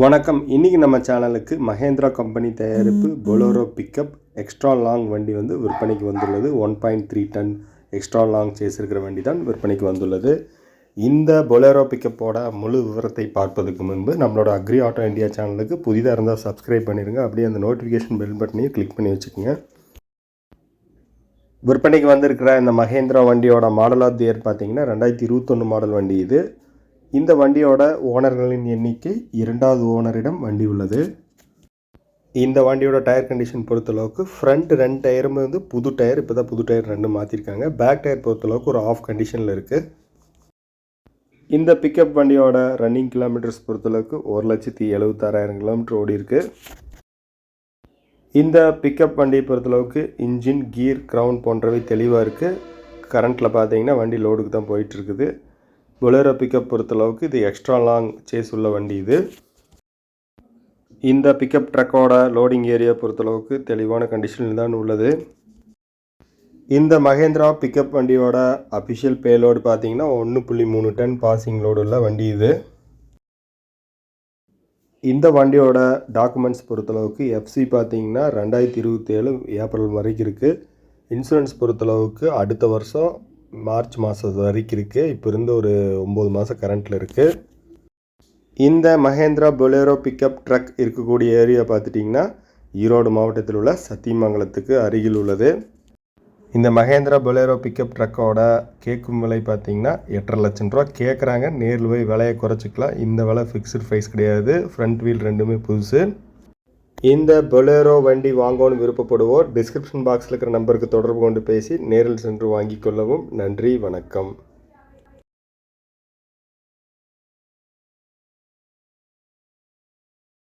வணக்கம். இன்றைக்கி நம்ம சேனலுக்கு மகேந்திரா கம்பெனி தயாரிப்பு பொலோரோ பிக்கப் எக்ஸ்ட்ரா லாங் வண்டி வந்து விற்பனைக்கு வந்துள்ளது. One point three ton extra long chassis இருக்கிற வண்டி தான் விற்பனைக்கு வந்துள்ளது. இந்த பொலோரோ பிக்கப்போட முழு விவரத்தை பார்ப்பதற்கு முன்பு நம்மளோட அக்ரி ஆட்டோ இந்தியா சேனலுக்கு புதிதாக இருந்தால் சப்ஸ்கிரைப் பண்ணிடுங்க அப்படியே அந்த நோட்டிஃபிகேஷன் பெல் பட்டனையும் கிளிக் பண்ணி வச்சுக்கோங்க. விற்பனைக்கு வந்திருக்கிற இந்த மகேந்திரா வண்டியோட மாடல் ஆஃப் தி இயர் பார்த்தீங்கன்னா ரெண்டாயிரத்தி இருபத்தொன்று மாடல் வண்டி இது. இந்த வண்டியோட ஓனர்களின் எண்ணிக்கை இரண்டாவது ஓனரிடம் வண்டி உள்ளது. இந்த வண்டியோட டயர் கண்டிஷன் பொறுத்தளவுக்கு ஃப்ரண்ட் ரெண்டு டயரும் வந்து புது டயர் இப்போ தான் புது டயர் ரெண்டு மாற்றிருக்காங்க பேக் டயர் பொறுத்தளவுக்கு ஒரு ஆஃப் கண்டிஷனில் இருக்குது இந்த பிக்கப் வண்டியோட ரன்னிங் கிலோமீட்டர்ஸ் பொறுத்தளவுக்கு ஒரு லட்சத்தி எழுபத்தாறாயிரம் கிலோமீட்டர் ஓடி இருக்குது இந்த பிக்கப் வண்டியை பொறுத்தளவுக்கு இன்ஜின் கீர் க்ரௌண்ட் போன்றவை தெளிவாக இருக்குது கரண்ட்டில் பார்த்தீங்கன்னா வண்டி லோடுக்கு தான் போயிட்டுருக்குது பொலேரோ பிக்கப் பொறுத்தளவுக்கு இது எக்ஸ்ட்ரா லாங் சேஸ் உள்ள வண்டி இது. இந்த பிக்கப் ட்ரக்கோட லோடிங் ஏரியா பொறுத்தளவுக்கு தெளிவான கண்டிஷனில் தான் உள்ளது. இந்த மகேந்திரா பிக்கப் வண்டியோட அஃபிஷியல் பேலோடு பார்த்தீங்கன்னா ஒன்று புள்ளி மூணு டன் பாசிங் லோடு உள்ள வண்டி இது. இந்த வண்டியோட டாக்குமெண்ட்ஸ் பொறுத்தளவுக்கு எஃப்சி பார்த்தீங்கன்னா ரெண்டாயிரத்தி இருபத்தேழு ஏப்ரல் வரைக்கும் இருக்குது இன்சூரன்ஸ் பொறுத்தளவுக்கு அடுத்த வருஷம் மார்ச் மாதம் வரைக்கும் இருக்குது இப்போ இருந்து ஒரு ஒம்பது மாதம் கரண்ட்டில் இருக்குது இந்த மகேந்திரா பொலேரோ பிக்கப் ட்ரக் இருக்கக்கூடிய ஏரியா பார்த்துட்டிங்கன்னா ஈரோடு மாவட்டத்தில் உள்ள சத்தியமங்கலத்துக்கு அருகில் உள்ளது. இந்த மகேந்திரா பொலேரோ பிக்கப் ட்ரக்கோட கேட்கும் விலை பார்த்தீங்கன்னா எட்டரை லட்சம் ரூபா. கேட்குறாங்க நேரில் போய் விலையை குறைச்சிக்கலாம். இந்த விலை ஃபிக்ஸ்டு ப்ரைஸ் கிடையாது. ஃப்ரண்ட் வீல் ரெண்டுமே புதுசு. இந்த பொலேரோ வண்டி வாங்கணும்னு விருப்பப்படுவோர் டிஸ்கிரிப்ஷன் பாக்ஸில் இருக்கிற நம்பருக்கு தொடர்பு கொண்டு பேசி நேரில் சென்று வாங்கிக் கொள்ளவும். நன்றி வணக்கம்.